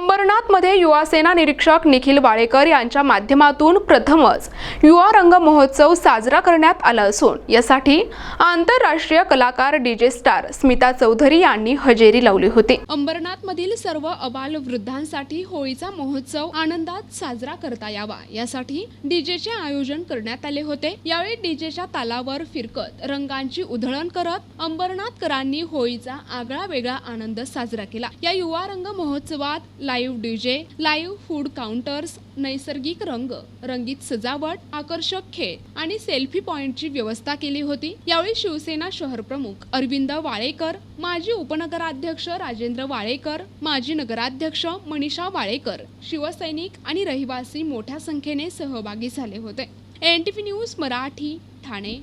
अंबरनाथमध्ये युवा सेना निरीक्षक निखिल वाळेकर यांच्या माध्यमातून प्रथमच युवा रंग महोत्सव साजरा करण्यात आला असून यासाठी आंतरराष्ट्रीय कलाकार डीजे स्टार स्मिता चौधरी यांनी हजेरी लावली होती. अंबरनाथमधील सर्व अबाल वृद्धांसाठी होळीचा महोत्सव आनंदात साजरा करता यावा यासाठी डीजेचे आयोजन करण्यात आले होते. यावेळी डीजेच्या तालावर फिरकत रंगांची उधळण करत अंबरनाथकरांनी होळीचा आगळा वेगळा आनंद साजरा केला. या युवा रंग महोत्सवात live DJ live food counters नैसर्गिक रंग रंगीत सजावट आकर्षक खेळ आणि सेल्फी पॉइंटची व्यवस्था केली होती. यावेळी शिवसेना शहर प्रमुख अरविंद वाळेकर माजी उपनगराध्यक्ष राजेंद्र वाळेकर माजी नगराध्यक्ष मनीषा वाळेकर शिवसैनिक आणि रहिवासी मोठ्या संख्येने सहभागी झाले होते. N T V news Marathi Thane.